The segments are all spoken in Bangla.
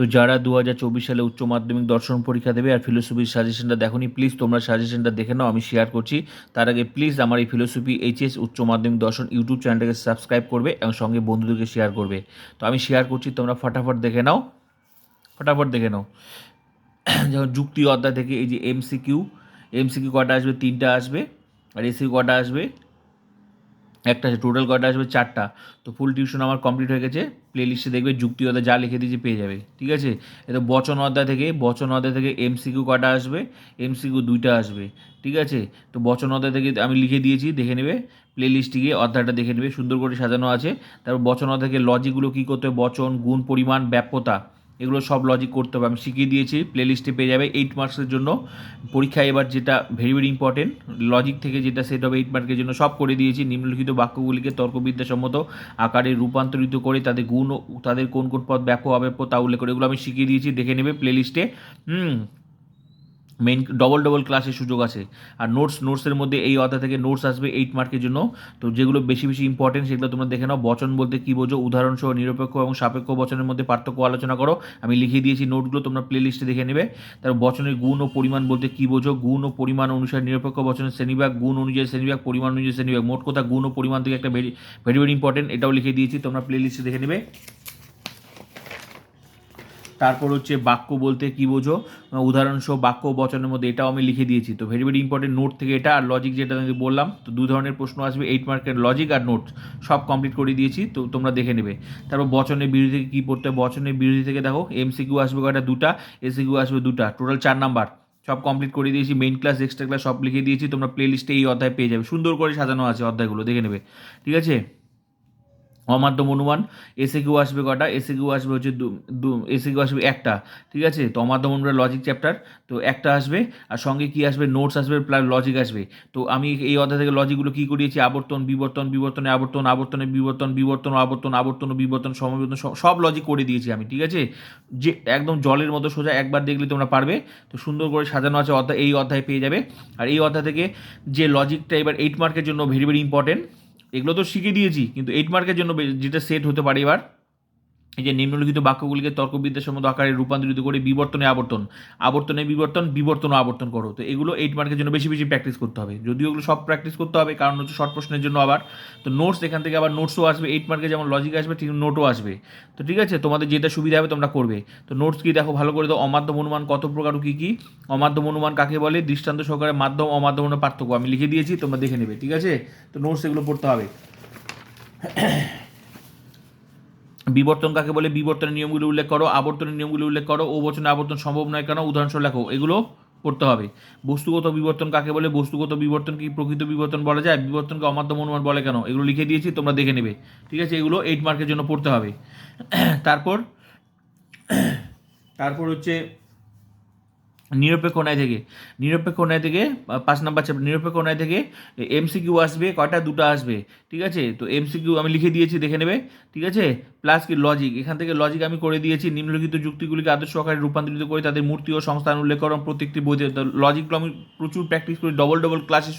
তো যারা দু হাজার চব্বিশ সালে উচ্চ মাধ্যমিক দর্শন পরীক্ষা দেবে আর ফিলোসফির সাজেশনটা দেখোনি প্লিজ তোমরা সাজেশনটা দেখে নাও, আমি শেয়ার করছি। তার আগে প্লিজ আমার এই ফিলোসফি এইচএস উচ্চ মাধ্যমিক দর্শন ইউটিউব চ্যানেলটাকে সাবস্ক্রাইব করবে এবং সঙ্গে বন্ধুদেরকে শেয়ার করবে। তো আমি শেয়ার করছি, তোমরা ফটাফট দেখে নাও, ফটাফট দেখে নাও। যেমন যুক্তি অধ্যায় থেকে এই যে এমসিকিউ এমসিকিউ কটা আসবে? তিনটা আসবে, আর এসিকিউ কটা আসবে? একটা টোটাল কটা আসবে? চারটা। তো ফুল টিউশন আমার কমপ্লিট হয়ে গেছে। প্লে লিস্টে দেখবে যুক্তি অধ্যায় যা লিখে দিয়েছে পেয়ে যাবে। ঠিক আছে? এটা বচন অধ্যায় থেকে, বচন অধ্যায় থেকে এমসিকিউ কটা আসবে? এমসিকিউ দুইটা আসবে। ঠিক আছে? তো বচন অধ্যায় থেকে আমি লিখে দিয়েছি, দেখে নেবে। প্লে লিস্টে গিয়ে অধ্যায়টা দেখে নেবে। সুন্দর করে সাজানো আছে। তারপর বচন অধ্যায় থেকে লজিকগুলো কী করতে হবে? বচন, গুণ, পরিমাণ, ব্যাপ্যতা। এগুলো সব লজিক করতে হবে। আমি শিখিয়ে দিয়েছি প্লে লিস্টে পেয়ে যাবে এইট মার্কসের জন্য। পরীক্ষায় এবার যেটা ভেরি ভেরি ইম্পর্টেন্ট লজিক থেকে যেটা সেট হবে এইট মার্কের জন্য সব করে দিয়েছি। নিম্নলিখিত বাক্যগুলিকে তর্কবিদ্যাসম্মত আকারে রূপান্তরিত করে তাদের গুণ তাদের কোন কোন পদ ব্যাপক হবে তা উল্লেখ করে এগুলো আমি শিখিয়ে দিয়েছি। দেখে নেবে প্লেলিস্টে হুম মেইন ডবল ডবল ক্লাসের সুযোগ আছে। আর নোটস নোটসের মধ্যে এই অধ্যায় থেকে নোটস আসবে এইট মার্কের জন্য। তো যেগুলো বেশি বেশি ইম্পর্টেন্ট সেগুলো তোমরা দেখে নাও। বচন বলতে কী বোঝো? উদাহরণসহ নিরপেক্ষ এবং সাপেক্ষ বচনের মধ্যে পার্থক্য আলোচনা করো। আমি লিখিয়ে দিয়েছি নোটগুলো তোমরা প্লে লিস্টে দেখে নেবে। তার বচনের গুণ ও পরিমাণ বলতে কী বোঝো? গুণ ও পরিমাণ অনুসারে নিরপেক্ষ বচনের শ্রেণীভাগ গুণ অনুযায়ী শ্রেণীভাগ পরিমাণ অনুযায়ী শ্রেণীভাগ মোট কথা গুণ ও পরিমাণ থেকে একটা ভেরি ভেরি ভেরি ইম্পর্টেন্ট এটাও লিখে দিয়েছি। তোমরা প্লে লিস্টে দেখে নেবে। তারপর হচ্ছে বাক্য বলতে কি বোঝো? উদাহরণসহ বাক্য বচনের মধ্যে এটাও আমি লিখে দিয়েছি। তো ভেরি ভেরি ইম্পর্টেন্ট নোট থেকে এটা আর লজিক যেটা আমি বললাম, তো দু ধরনের প্রশ্ন আসবে এইট মার্কের লজিক আর নোট সব কমপ্লিট করে দিয়েছি, তো তোমরা দেখে নেবে। তারপর বচনের বিরোধী থেকে কী পড়তে বচনের বিরোধী থেকে দেখো এমসিকিউ আসবে কয়টা? দুটা এসিকিউ আসবে দুটা টোটাল চার নাম্বার সব কমপ্লিট করে দিয়েছি মেইন ক্লাস এক্সট্রা ক্লাস সব লিখে দিয়েছি, তোমরা প্লে লিস্টে এই অধ্যায় পেয়ে যাবে। সুন্দর করে সাজানো আছে অধ্যায়গুলো, দেখে নেবে। ঠিক আছে? অমাধ্যম অনুমান এসে আসবে কটা? এসে আসবে হচ্ছে দু এসে কিউ আসবে একটা, ঠিক আছে? তো অমাধ্যম অনুমান লজিক চ্যাপ্টার তো একটা আসবে, আর সঙ্গে কি আসবে? নোটস আসবে প্লাস লজিক আসবে। তো আমি এই অধ্যায় থেকে লজিকগুলো কী করিয়েছি? আবর্তন, বিবর্তন, বিবর্তনে আবর্তন, আবর্তনে বিবর্তন বিবর্তন, আবর্তন আবর্তন, বিবর্তন, সমবিবর্তন সব লজিক করে দিয়েছি আমি, ঠিক আছে? যে একদম জলের মতো সোজা একবার দেখলে তোমরা পারবে। তো সুন্দর করে সাজানো আছে অধ্যায়, এই অধ্যায় পেয়ে যাবে। আর এই অধ্যায় থেকে যে লজিকটা এবার এইট মার্কের জন্য ভেরি ভেরি ইম্পর্টেন্ট এগুলো তো শিখে দিয়েছি কিন্তু এইট মার্কের জন্য যেটা সেট হতে পারে এবার এই যে নিম্নলিখিত বাক্যগুলিকে তর্কবিদ্যার সম্মত আকারে রূপান্তরিত করে বিবর্তনে আবর্তন, আবর্তনে বিবর্তন বিবর্তন আবর্তন করো। তো এগুলো এইট মার্কের জন্য বেশি বেশি প্র্যাকটিস করতে হবে। যদিও এগুলো সব প্র্যাকটিস করতে হবে, কারণ হচ্ছে শর্ট প্রশ্নের জন্য আবার। তো নোটস এখান থেকে আবার নোটসও আসবে এইট মার্কে যেমন লজিক আসবে, ঠিক নোটও আসবে। তো ঠিক আছে, তোমাদের যেটা সুবিধা হবে তোমরা করবে। তো নোটস কি দেখো, ভালো করে তো অমাধ্যম অনুমান কত প্রকার কী কী? অমাধ্যম অনুমান কাকে বলে? দৃষ্টান্ত সহকারে মাধ্যম, অমাধ্যম পার্থক্য। আমি লিখে দিয়েছি, তোমরা দেখে নেবে, ঠিক আছে? তো নোটস এগুলো পড়তে হবে। বিবর্তন কাকে বলে? বিবর্তনের নিয়মগুলি উল্লেখ করো, আবর্তনের নিয়মগুলি উল্লেখ করো, ও বচনে আবর্তন সম্ভব নয় কেন? উদাহরণস্বরূপ লেখো, এগুলো করতে হবে। বস্তুগত বিবর্তন কাকে বলে? বস্তুগত বিবর্তন কি প্রকৃত বিবর্তন বলা যায়? বিবর্তনকে অমাধ্যম অনুমান বলে কেন? এগুলো লিখে দিয়েছি, তোমরা দেখে নেবে। ঠিক আছে, এগুলো এইট মার্কের জন্য পড়তে হবে। তারপর তারপর হচ্ছে নিরপেক্ষ কোনায় থেকে, নিরপেক্ষ কোনায় থেকে পাঁচ নাম্বার চ্যাপ্টার নিরপেক্ষ কোনায় থেকে এমসিকিউ আসবে, কয়টা? দুটো আসবে, ঠিক আছে? তো এমসিকিউ আমি লিখে দিয়েছি, দেখে নেবে, ঠিক আছে? প্লাস কি? লজিক এখান থেকে লজিক আমি করে দিয়েছি, নিম্নলিখিত যুক্তিগুলিকে আদর্শ আকারে রূপান্তরিত করে তাদের মূর্তি ও সংস্থান উল্লেখ করো প্রত্যেকটি বইতে। লজিকগুলো আমি প্রচুর প্র্যাকটিস করি ডবল ডবল ক্লাসে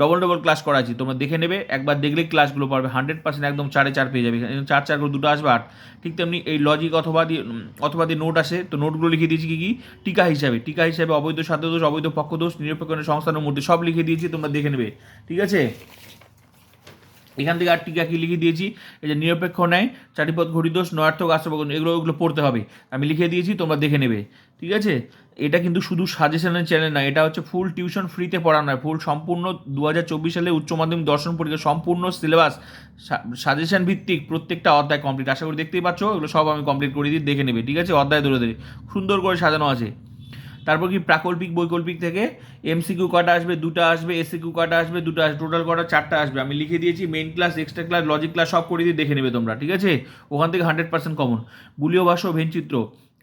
ডবল ডবল ক্লাস করাচ্ছি। তোমরা দেখে নেবে, একবার দেখলে ক্লাসগুলো পারবে। হান্ড্রেড পার্সেন্ট একদম চারে চার পেয়ে যাবে। চার চার করে দুটো আসবে, আট। ঠিক তেমনি এই লজিক অথবা দিয়ে অথবা দিয়ে নোট আসে, তো নোটগুলো লিখে দিয়েছি কি কি? টিকা হিসাবে। টিকা হিসাবে অবৈধ, সাধ্য দোষ, অবৈধ, পক্ষ দোষ, নিরপেক্ষ সংস্থানের মধ্যে সব লিখে দিয়েছি, তোমরা দেখে নেবে। ঠিক আছে? এখান থেকে আর টিকা কি লিখে দিয়েছি? এই যে নিরপেক্ষ ন্যায় চারিপদ ঘটিদোষ নয়ার্থক আশ্রব এগুলো ওগুলো পড়তে হবে। আমি লিখে দিয়েছি, তোমরা দেখে নেবে। ঠিক আছে? এটা কিন্তু শুধু সাজেশনের চ্যানেল না এটা হচ্ছে ফুল টিউশন ফ্রিতে পড়ানো হয়। ফুল সম্পূর্ণ দু হাজার চব্বিশ সালে উচ্চ মাধ্যমিক দর্শন পরীক্ষা, সম্পূর্ণ সিলেবাস সাজেশন ভিত্তিক প্রত্যেকটা অধ্যায় কমপ্লিট আশা করি দেখতেই পাচ্ছ, এগুলো সব আমি কমপ্লিট করে দিই, দেখে নেবে। ঠিক আছে? অধ্যায় ধরে ধরে। সুন্দর করে সাজানো আছে। তারপর কি প্রাকল্পিক, বৈকল্পিক থেকে এমসিকিউ কটা আসবে, দুটো আসবে এসিকিউ কটা আসবে, দুটো আসবে টোটাল কটা, চারটা আসবে। আমি লিখে দিয়েছি main class extra class logic class সব করে দিয়ে দেখে নেবে তোমরা, ঠিক আছে? ওখান থেকে হান্ড্রেড পার্সেন্ট কমন বুলীয় ভাষ্য ভেনচিত্র,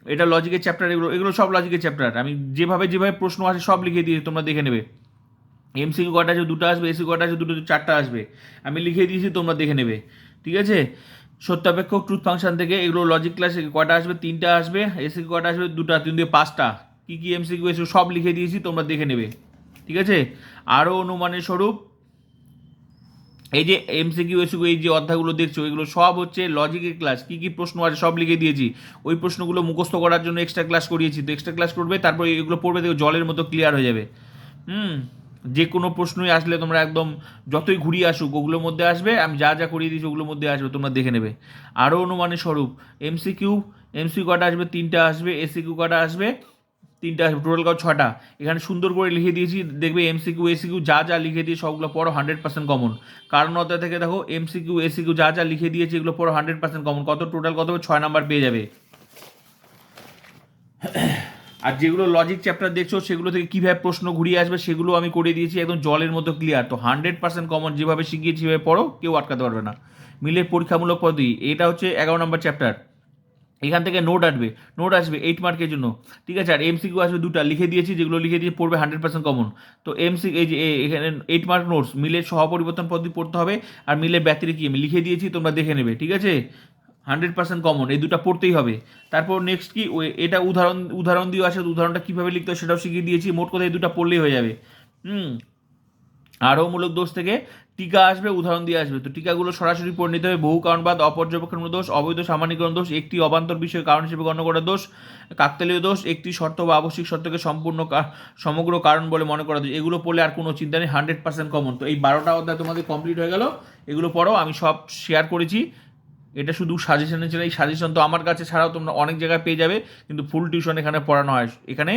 এটা লজিকের চ্যাপ্টার এগুলো এগুলো সব লজিকের চ্যাপ্টার আমি যেভাবে যেভাবে প্রশ্ন আসে সব লিখে দিয়ে তোমরা দেখে নেবে। এমসিকিউ কটা আছে দুটো আসবে এসি কটা আছে দুটো চারটা আসবে। আমি লিখে দিয়েছি, তোমরা দেখে নেবে, ঠিক আছে? সত্যাপেক্ষ ট্রুথ ফাংশন থেকে এগুলো লজিক ক্লাস কটা আসবে, তিনটা আসবে এসি কটা আসবে, দুটা, তিন দিয়ে পাঁচটা। কী কী এমসিকিউ এসে সব লিখে দিয়েছি, তোমরা দেখে নেবে। ঠিক আছে? আরও অনুমানের স্বরূপ, এই যে এমসিকিউ এসিকিউ এই যে অধ্যায়গুলো দেখছ, এগুলো সব হচ্ছে লজিকের ক্লাস কী কী প্রশ্ন আছে সব লিখে দিয়েছি। ওই প্রশ্নগুলো মুখস্থ করার জন্য এক্সট্রা ক্লাস করিয়েছি। তো এক্সট্রা ক্লাস করবে, তারপর এগুলো পড়বে দেখো জলের মতো ক্লিয়ার হয়ে যাবে। হুম? যে কোনো প্রশ্নই আসলে তোমরা একদম যতই ঘুরিয়ে আসুক, ওগুলোর মধ্যে আসবে, আমি যা যা করিয়ে দিয়েছি, ওগুলোর মধ্যে আসবে, তোমরা দেখে নেবে। আরও অনুমানের স্বরূপ এমসিকিউ এমসি কটা আসবে? তিনটা আসবে এসিকিউ কটা আসবে? তিনটা টোটাল কাউ ছটা এখানে সুন্দর করে লিখে দিয়েছি, দেখবে এমসিকিউ এসিকিউ যা যা লিখে দিয়ে সবগুলো পড়ো হান্ড্রেড পার্সেন্ট কমন কারণ অধ্যায় থেকে দেখো এমসিকিউ এসিকিউ যা যা লিখে দিয়েছি, এগুলো পড়ো হান্ড্রেড পার্সেন্ট কমন কত টোটাল কত? ছয় নাম্বার পেয়ে যাবে। আর যেগুলো লজিক চ্যাপ্টার দেখছ, সেগুলো থেকে কীভাবে প্রশ্ন ঘুরিয়ে আসবে, সেগুলো আমি করে দিয়েছি, একদম জলের মতো ক্লিয়ার তো হান্ড্রেড পার্সেন্ট কমন যেভাবে শিখিয়েছি, সেভাবে পড়ো, কেউ আটকাতে পারবে না। মিলের পরীক্ষামূলক পদ্ধতি, এটা হচ্ছে এগারো নম্বর চ্যাপ্টার এখান থেকে নোট আসবে নোট আসবে এইট মার্কের জন্য। ঠিক আছে? আর এমসিকিউ আসবে দুটা। লিখে দিয়েছি, যেগুলো লিখে দিয়ে পড়বে হান্ড্রেড পার্সেন্ট কমন তো এমসি এই যে এখানে এইট মার্ক নোটস মিলে সহ পরিবর্তন পদ্ধতি পড়তে হবে। আর মিলের ব্যতিরে কি? আমি লিখে দিয়েছি, তোমরা দেখে নেবে, ঠিক আছে? হান্ড্রেড পার্সেন্ট কমন এই দুটো পড়তেই হবে। তারপর নেক্সট কি? এটা উদাহরণ উদাহরণ দিয়ে আসে উদাহরণটা কীভাবে লিখতে হয় সেটাও শিখিয়ে দিয়েছি। মোট কথা এই দুটো পড়লেই হয়ে যাবে। হুম আরও মূলক দোষ থেকে টিকা আসবে, উদাহরণ দিয়ে আসবে। তো টিকাগুলো সরাসরি পড়ে নিতে হবে। বহু কারণবাদ অপর্যবেক্ষণ দোষ, অবৈধ সামান্যীকরণ দোষ, একটি অবান্তর বিষয়, কারণ হিসেবে গণ্য করা দোষ, কাকতালীয় দোষ, একটি শর্ত বা আবশ্যিক শর্তকে সম্পূর্ণ সমগ্র কারণ বলে মনে করা দোষ। এগুলো পড়লে আর কোনো চিন্তা নেই হান্ড্রেড পার্সেন্ট কমন তো এই বারোটা অধ্যায় তোমাদের কমপ্লিট হয়ে গেল। এগুলো পড়ো, আমি সব শেয়ার করেছি। এটা শুধু সাজেশনে ছিল এই সাজেশন তো আমার কাছে ছাড়াও তোমরা অনেক জায়গায় পেয়ে যাবে, কিন্তু ফুল টিউশন এখানে পড়ানো হয়। এখানে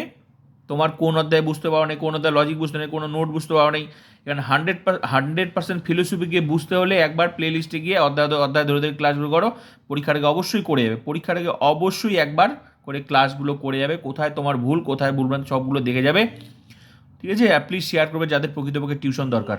তোমার কোন অধ্যায় বুঝতে পারো নেই, কোন অধ্যায় লজিক বুঝতে নেই, কোনো নোট বুঝতে পারো নেই। এখানে হান্ড্রেড হান্ড্রেড পার্সেন্ট গিয়ে বুঝতে হলে একবার প্লে লিস্টে গিয়ে অধ্যায় অধ্যায় ধরে ধরে ক্লাসগুলো করো পরীক্ষার আগে অবশ্যই করে যাবে। পরীক্ষার আগে অবশ্যই একবার করে ক্লাসগুলো করে যাবে, কোথায় তোমার ভুল, কোথায় ভুলভ্রান্তি সবগুলো দেখে যাবে। ঠিক আছে? প্লিজ শেয়ার করবে যাদের প্রকৃতপক্ষে টিউশন দরকার।